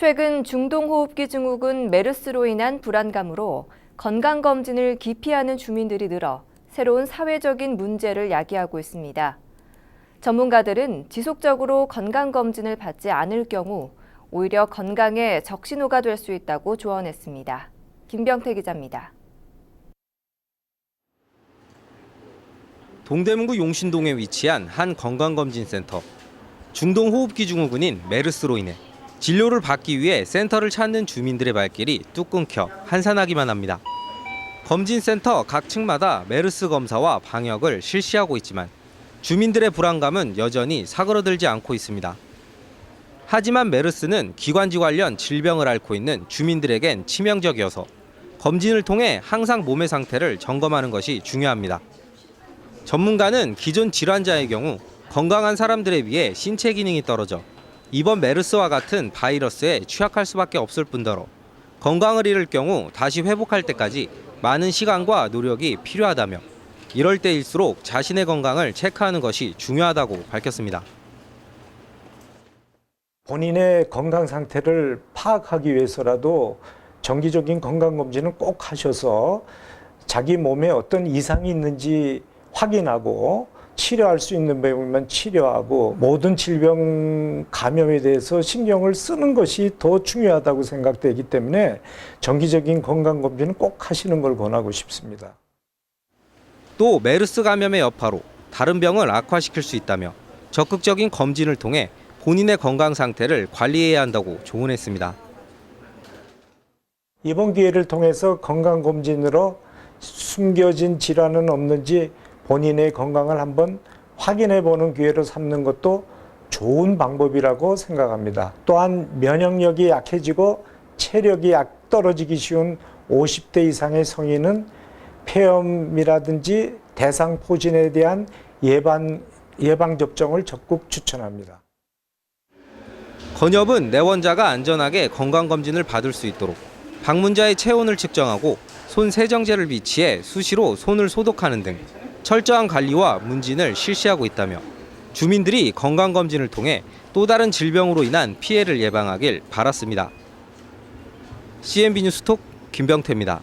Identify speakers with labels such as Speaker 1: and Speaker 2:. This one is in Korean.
Speaker 1: 최근 중동호흡기 증후군 메르스로 인한 불안감으로 건강검진을 기피하는 주민들이 늘어 새로운 사회적인 문제를 야기하고 있습니다. 전문가들은 지속적으로 건강검진을 받지 않을 경우 오히려 건강에 적신호가 될 수 있다고 조언했습니다. 김병태 기자입니다.
Speaker 2: 동대문구 용신동에 위치한 한 건강검진센터. 중동호흡기 증후군인 메르스로 인해 진료를 받기 위해 센터를 찾는 주민들의 발길이 뚝 끊겨 한산하기만 합니다. 검진센터 각 층마다 메르스 검사와 방역을 실시하고 있지만 주민들의 불안감은 여전히 사그러들지 않고 있습니다. 하지만 메르스는 기관지 관련 질병을 앓고 있는 주민들에겐 치명적이어서 검진을 통해 항상 몸의 상태를 점검하는 것이 중요합니다. 전문가는 기존 질환자의 경우 건강한 사람들에 비해 신체 기능이 떨어져 이번 메르스와 같은 바이러스에 취약할 수밖에 없을 뿐더러 건강을 잃을 경우 다시 회복할 때까지 많은 시간과 노력이 필요하다며 이럴 때일수록 자신의 건강을 체크하는 것이 중요하다고 밝혔습니다.
Speaker 3: 본인의 건강 상태를 파악하기 위해서라도 정기적인 건강 검진은 꼭 하셔서 자기 몸에 어떤 이상이 있는지 확인하고 치료할 수 있는 병이면 치료하고 모든 질병 감염에 대해서 신경을 쓰는 것이 더 중요하다고 생각되기 때문에 정기적인 건강 검진은 꼭 하시는 걸 권하고 싶습니다.
Speaker 2: 또 메르스 감염의 여파로 다른 병을 악화시킬 수 있다며 적극적인 검진을 통해 본인의 건강 상태를 관리해야 한다고 조언했습니다.
Speaker 3: 이번 기회를 통해서 건강 검진으로 숨겨진 질환은 없는지 본인의 건강을 한번 확인해 보는 기회로 삼는 것도 좋은 방법이라고 생각합니다. 또한 면역력이 약해지고 체력이 약 떨어지기 쉬운 50대 이상의 성인은 폐렴이라든지 대상 포진에 대한 예방 예방 접종을 적극 추천합니다.
Speaker 2: 건엽은 내원자가 안전하게 건강검진을 받을 수 있도록 방문자의 체온을 측정하고 손 세정제를 비치해 수시로 손을 소독하는 등 철저한 관리와 문진을 실시하고 있다며 주민들이 건강검진을 통해 또 다른 질병으로 인한 피해를 예방하길 바랐습니다. CNB 뉴스톡 김병태입니다.